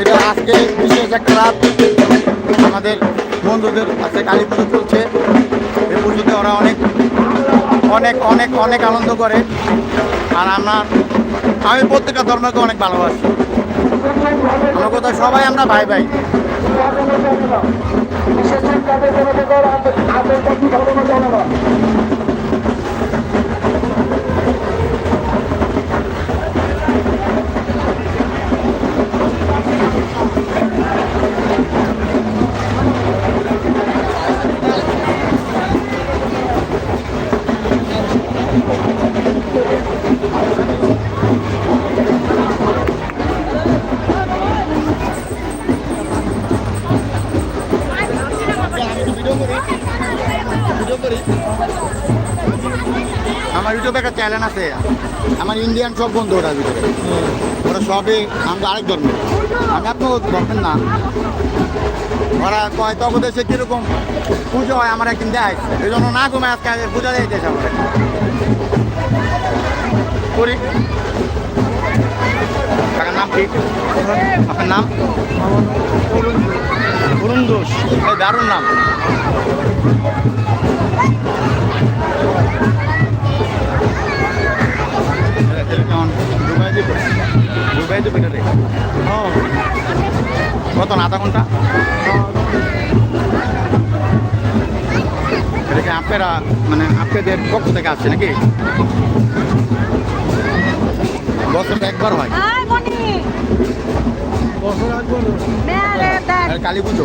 এটা আজকে বিশেষ একটা রাত। আমাদের বন্ধুদের আছে কালী পুজো চলছে। এই পুজোতে ওরা অনেক অনেক অনেক অনেক আনন্দ করে। আর আমরা, আমি প্রত্যেকটা ধর্মকে অনেক ভালোবাসি। আমার কথা সবাই আমরা ভাই ভাই। আমার ইউটিউবে একটা চ্যানেল আছে। আমার ইন্ডিয়ান সব বন্ধু ওটার ভিতরে ওরা সবই আমরা আরেক ধর্মের আমি আপনার ধর্মের না ওরা কয় তবে দেশে কীরকম পুজো হয় আমার একদিন দেয় এই জন্য না ঘুমায় আজকে আগে পূজা দিয়ে দেশ আমরা করি। টাকার নাম কি? আপনার নাম? অরুণ এই দারুণ নাম। দুবাই দিব এটা রে কত না আধা ঘণ্টা? এটা কি আপনারা মানে আপনাদের পক্ষ থেকে আসছে নাকি? বছরে একবার হয়। dad. কালী পুজো?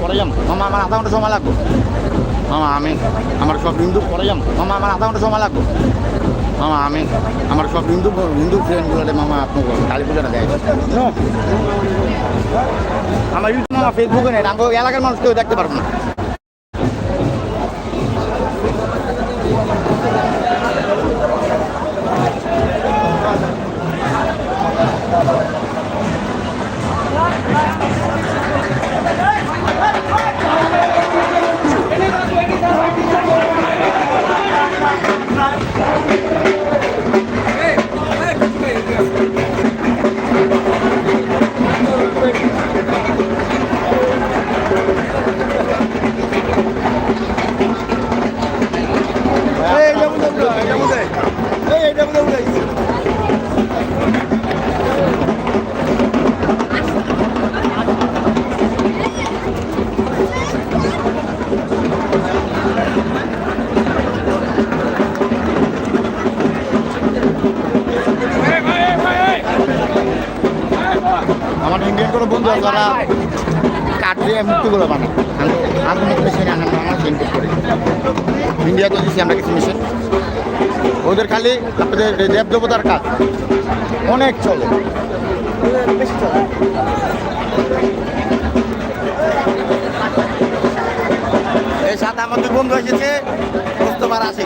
পরে যাম। মামা, আমার আধা ঘণ্টা সময় লাগবে। মামা, আমি আমার সব হিন্দু পরে যাম। মামা, আমার আধা ঘণ্টা সময় লাগবে। মামা, আমি আমার সব হিন্দু হিন্দু ফ্রেন্ডগুলো মামা আপনার কালী পুজোটা দেয়। আমার ইউটিউব মামা ফেসবুকে নেই। আমার এলাকার মানুষ কেউ দেখতে পারব না। কোনো বন্ধু যারা কাঠ দিয়ে মুক্তিগুলো বানায়। আধুনিক মেশিনে আমরা আমরা ইনপুট করি। ইন্ডিয়াতে দিচ্ছি আমরা কিছু মেশিন ওদের খালি আপনাদের দেব দেবতার কাজ। অনেক চলে। এই সাথে আমাদের বন্ধু এসেছে বুঝতে আছে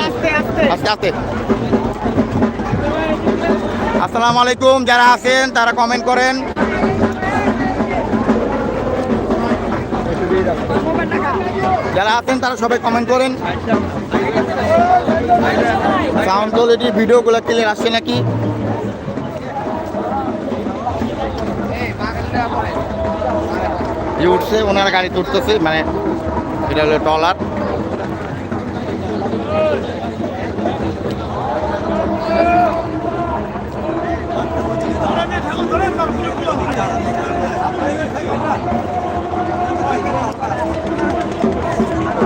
আস্তে আস্তে। আসসালামু আলাইকুম, যারা আছেন, তারা কমেন্ট করেন। যারা আছেন, তারা সবাই কমেন্ট করেন। সাউন্ড কোয়ালিটি ভিডিওগুলো ক্লিয়ার আসছে নাকি? উঠছে, ওনারা গাড়িতে উঠতেছে মানে এটা হলো টলার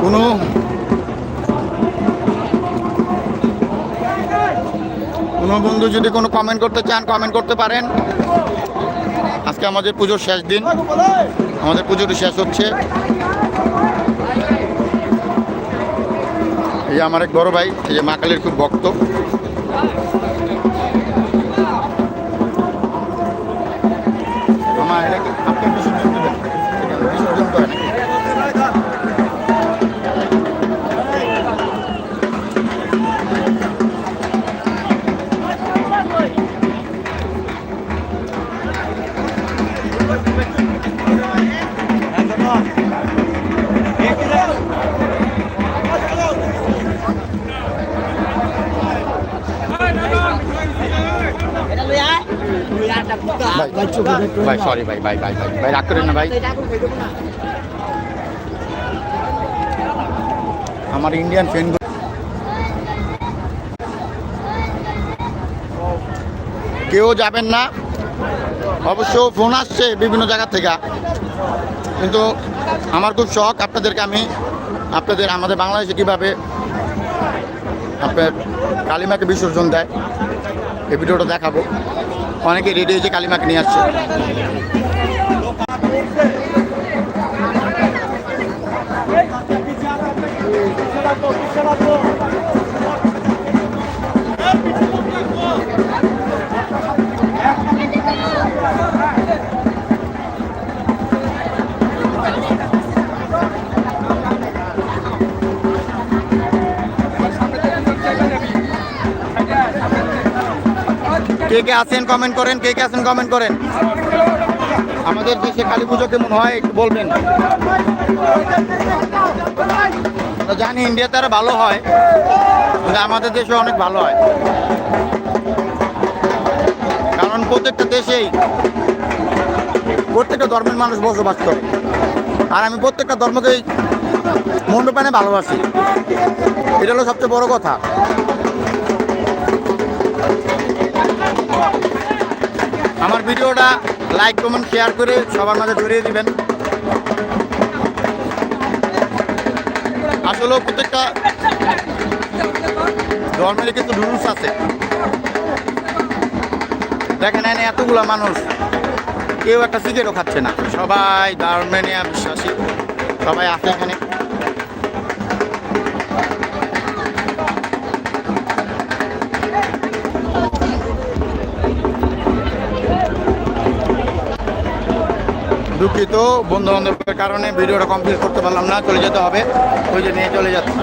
কোনো কোনো বন্ধু যদি কোনো কমেন্ট করতে চান কমেন্ট করতে পারেন। আজকে আমাদের পুজোর শেষ দিন। আমাদের পুজোটি শেষ হচ্ছে। যে আমার এক বড় ভাই এই যে মা কালীর খুব ভক্ত। নাকি? ভাই সরি ভাই ভাই ভাই ভাই ভাই, রাগ করেন না ভাই। আমার ইন্ডিয়ান ফ্রেন্ড কেউ যাবেন না। অবশ্য ফোন আসছে বিভিন্ন জায়গা থেকে। কিন্তু আমার খুব শখ আপনাদেরকে আমি, আপনাদের আমাদের বাংলাদেশে কীভাবে আপনার কালিমাকে বিসর্জন দেয়, এই ভিডিওটা দেখাবো। অনেকে রেডি হয়েছে কালিমাকে নিয়ে আসছে। কে আছেন কমেন্ট করেন, কে কে আছেন কমেন্ট করেন। আমাদের দেশে কালী পুজো কেমন হয় একটু বলবেন? জানি ইন্ডিয়াতে আরও ভালো হয়, কিন্তু আমাদের দেশে অনেক ভালো হয়। কারণ প্রত্যেকটা দেশেই প্রত্যেকটা ধর্মের মানুষ বসবাস করে। আর আমি প্রত্যেকটা ধর্মকেই মন্ডপানে ভালোবাসি। এটা হলো সবচেয়ে বড় কথা। আমার ভিডিওটা লাইক কমেন্ট শেয়ার করে সবার মাঝে ধরিয়ে দিবেন। আসলে প্রত্যেকটা ধর্মের কিন্তু রুলস আছে। দেখেন এনে এতগুলো মানুষ, কেউ একটা সিগারেটও খাচ্ছে না। সবাই ধর্মে নিয়ে বিশ্বাসী। সবাই আছে এখানে। দুঃখিত বন্ধু বান্ধবের কারণে ভিডিওটা কমপ্লিট করতে পারলাম না, চলে যেতে হবে। ওই যে নিয়ে চলে যাচ্ছে।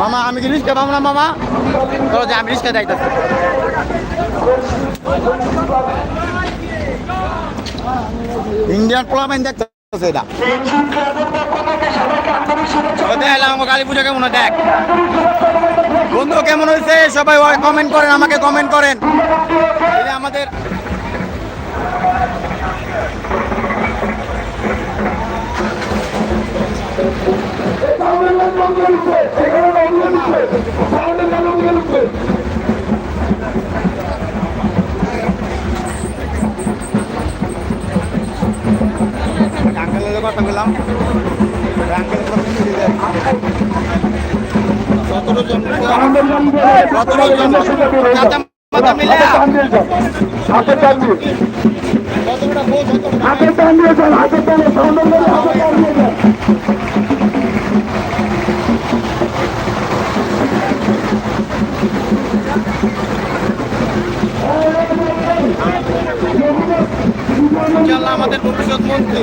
মামা, আমি কি রিস্কা পাবো না, মামা? চলো যে আমি রিস্কা যাইতেছি। ইন্ডিয়ান পোলাপাইন দেখতেছে এটা। দেখালাম আমার কালী পুজো কেমন দেখ। বন্ধু, কেমন হয়েছে? সবাই কমেন্ট করেন, আমাকে কমেন্ট করেন। আমাদের কথা বললাম। আমাদের ভবিষ্যৎ মন্ত্রী।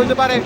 হতে পারে।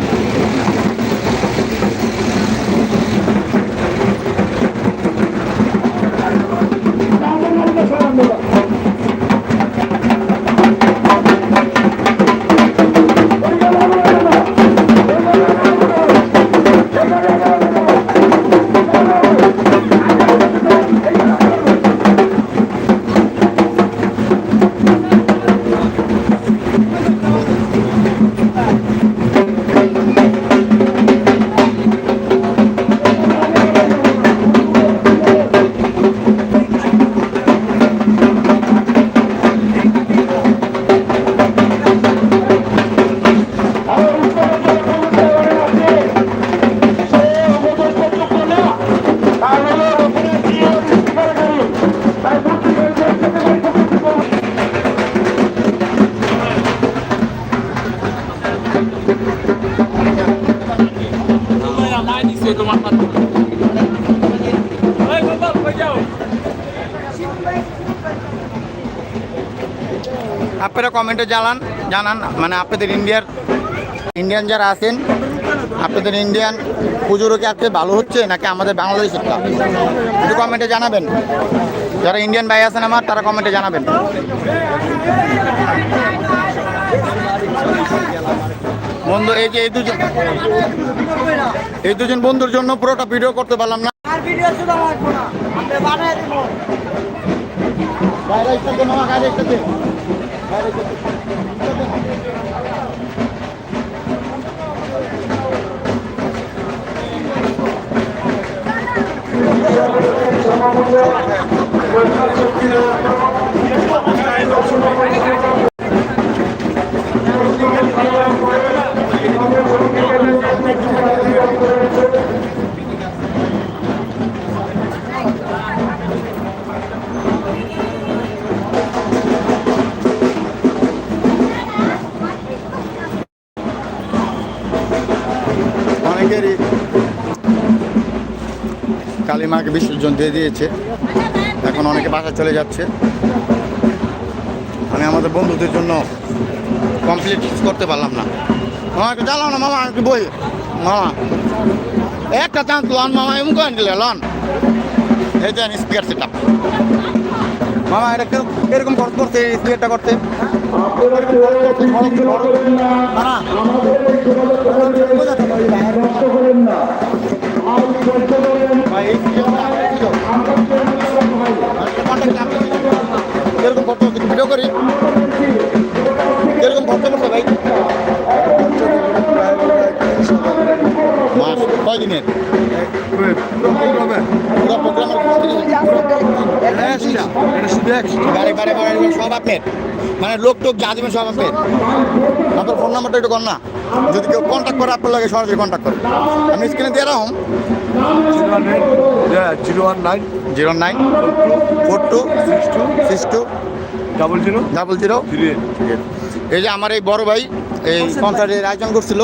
আপনারা কমেন্টে জানান জানান মানে আপনাদের ইন্ডিয়ার ইন্ডিয়ান যারা আছেন, আপনাদের ইন্ডিয়ান পুজোরও কি আজকে ভালো হচ্ছে নাকি আমাদের বাংলাদেশেরটা একটু কমেন্টে জানাবেন। যারা ইন্ডিয়ান ভাই আছেন আমার, তারা কমেন্টে জানাবেন। বন্ধু, এই যে এই দুজন এই দুজন বন্ধুর জন্য পুরোটা ভিডিও করতে পারলাম না আর ভিডিও শুধু লাগবো না আমরা বানায় দিব বাইরে একসাথে মামা গাড়ি একসাথে বাইরে একসাথে। মাকে বিসর্জন দিয়ে দিয়েছে। এখন অনেকে বাসা চলে যাচ্ছে। আমি আমাদের বন্ধুদের জন্য কমপ্লিট করতে পারলাম না। মামা একটু জ্বালাও না মামা একটু বই। মামা একটা চান্স লন মামা এমন করেন দিলে লন। এই দেন স্পিকার সেটা মামা এটা এরকম খরচ করছে এই স্পিকারটা করতে। মামা। খরচ করছে ভিডিও করি। এরকম খরচ করছে ভাই। মাস কয় দিনের পুরো প্রোগ্রামের সব আপনার মানে লোক টোক যা দেবেন সব আপনার আপনার ফোন নাম্বারটা একটু কর না। যদি কেউ কন্ট্যাক্ট করে আপনার লাগে সরাসরি কন্ট্যাক্ট করে আমি স্ক্রিনে দিয়ে রাখুন। Zero one nine zero nine four two six two six two double zero double zero এই যে আমার এই বড় ভাই এই কনসার্টের আয়োজন করছিল।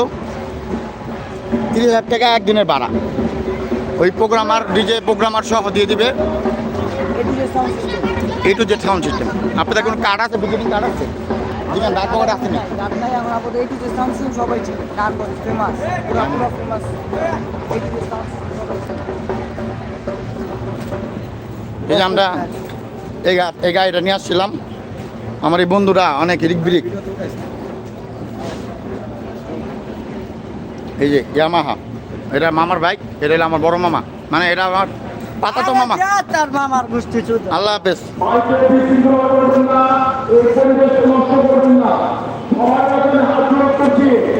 তিরিশ হাজার টাকা একদিনের ভাড়া। ওই প্রোগ্রামার ডিজে প্রোগ্রামার সহ দিয়ে দিবে। A to Z sound system আপনাদের কোনো কার্ড আছে? বিজেপি কার্ড আছে? দিবেন ডাক কার্ড আছে না আমরা এই যে এই এই আমরা এই এই গাড়িটা নিয়ে আসছিলাম। আমার এই বন্ধুরা অনেক রিক বিরিক এই যে ইয়ামাহা এটা মামার বাইক এটা হলো আমার বড় মামা। মানে এটা আমার পাতা তো মামা তার মামার বুঝতে আল্লাহ হাফেজ।